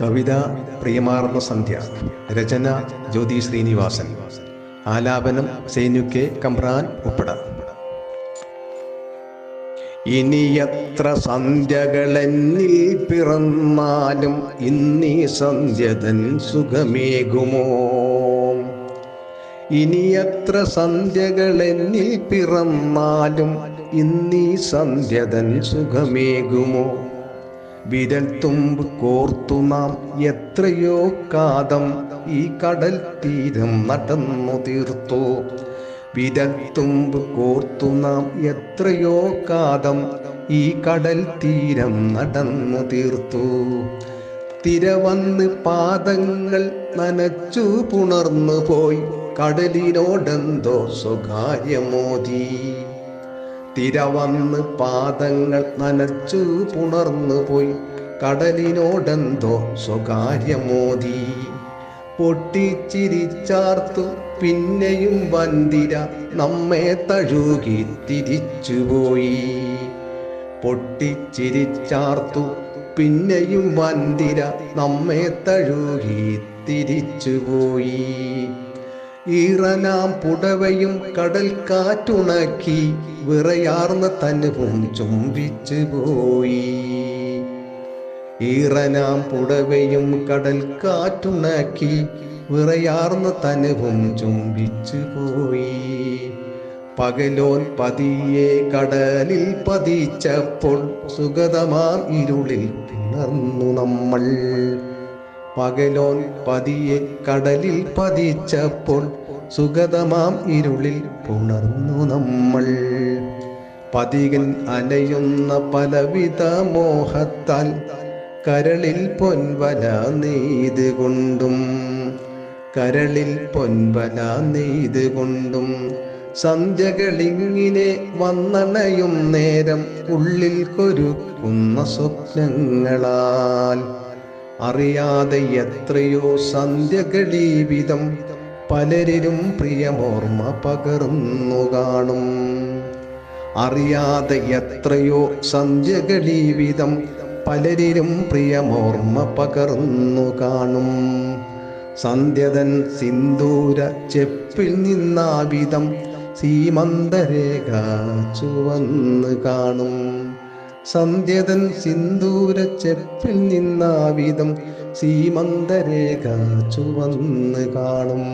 കവിത പ്രിയമാർന്ന സന്ധ്യ രചന ജ്യോതി ശ്രീനിവാസൻ. ആലാപനം സൈന്യുക്കെ കമ്പ്രാൻ ഉപ്പട ഇനിയത്ര സന്ധ്യകളെന്നിൽ പിറന്നാലും ഇന്നീ സന്ധ്യതൻ സുഖമേകുമോ? ഇനിയത്ര സന്ധ്യകളെന്നിൽ പിറന്നാലും ഇന്നീ സന്ധ്യതൻ സുഖമേകുമോ? വിരൽ തുമ്പ് കോർത്തു നാം എത്രയോ കാതം ഈ കടൽ തീരം നടന്നു തീർത്തു. വിരൽ തുമ്പ് കോർത്തു നാം എത്രയോ കാതം ഈ കടൽ തീരം നടന്നു തീർത്തു. തിരവന്ന് പാദങ്ങൾ നനച്ചു പുണർന്നു പോയി കടലിനോടെന്തോ സ്വകാര്യമോദി തിരവന്ന് പാദങ്ങൾ നനച്ചു പുണർന്നു പോയി. കടലിനോടെന്തോ സ്വകാര്യമോദി പൊട്ടിച്ചിരിച്ചാർത്തു പിന്നെയും വന്തിര നമ്മെ തഴുകി തിരിച്ചുപോയി പൊട്ടിച്ചിരിച്ചാർത്തു പിന്നെയും വന്തിര നമ്മെ തഴുകി തിരിച്ചുപോയി ഈറനാം പുടവയും കടൽ കാറ്റുണക്കി വിറയാർന്ന തനുവും ചുംബിച്ചു പോയി. ഈറനാം പുടവയും കടൽ കാറ്റുണക്കി വിറയാർന്ന തനുവും ചുംബിച്ചു പോയി. പകലോൻ പതിയെ കടലിൽ പതിച്ചപ്പോൾ സുഗതമാർ ഇരുളിൽ പിണർന്നു നമ്മൾ. പകലോൻ പതിയെ കടലിൽ പതിച്ചപ്പോൾ സുഗതമാം ഇരുളിൽ പുണർന്നു നമ്മൾ. പതികൻ അലയുന്ന പലവിധ മോഹത്താൽ കരളിൽ പൊൻവല നെയ്ത് കൊണ്ടും കരളിൽ പൊൻവല നെയ്ത് കൊണ്ടും സന്ധ്യകളിങ്ങിനെ വന്നണയും നേരം ഉള്ളിൽ കൊരുക്കുന്ന സ്വപ്നങ്ങളാൽ അറിയാതെ എത്രയോ സന്ധ്യകളീവിധം പലരിലും പ്രിയമോർമ്മ പകർന്നു കാണും. അറിയാതെ എത്രയോ സന്ധ്യകളീവിധം പലരിലും പ്രിയമോർമ്മ പകർന്നു കാണും. സന്ധ്യതൻ സിന്ദൂര ചെപ്പിൽ നിന്നാവിധം സീമന്തരേഖ ചുവന്ന് കാണും. സന്ധ്യതൻ സിന്ദൂര ചെപ്പിൽ നിന്നാവിധം സീമന്തരേഖ ചുവന്ന് കാണും.